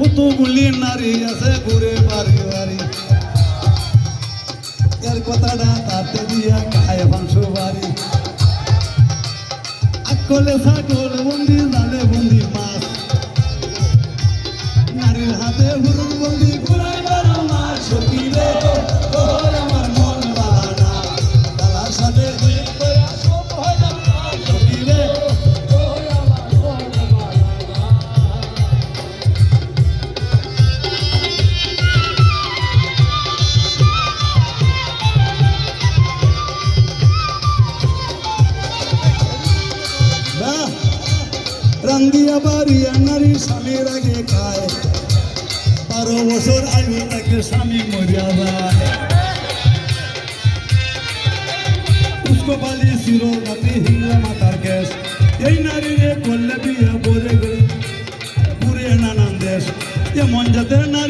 কতগুলি নারী আছে ঘুরে বাড়ি বাড়ি এর কথাটা তাতে দিয়া খায় মাংস বাড়ি আকলে ছাগল বন্দি জালে বন্দি মাছ। নারীর হাতে হুরুর বন্দি রাঙ্গিয়া বাড়িয়া নারী স্বামীর আগে খায়। বারো বছর আগে তাকে স্বামী মরিয়া যায় পুষ্পপালি শির নাতি হিংলা মাতার কেস এই নারীরে করলে বিয়ে গেলে পুরে নানান দেশ। এমন যাতে নারী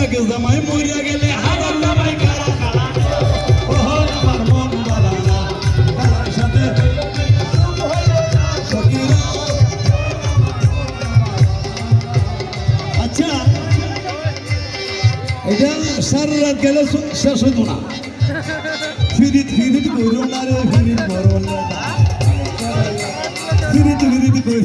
এক জামাই, মরিয়া গেলে কারা কারা আচ্ছা এটা সারা গেলে শেষ হতো না। ফিরিত ফিরিত কইরো না রে, ফিরিত বড় লেডা ফিরিত ফিরিত কইরো না। ফিরিত ফিরিত করে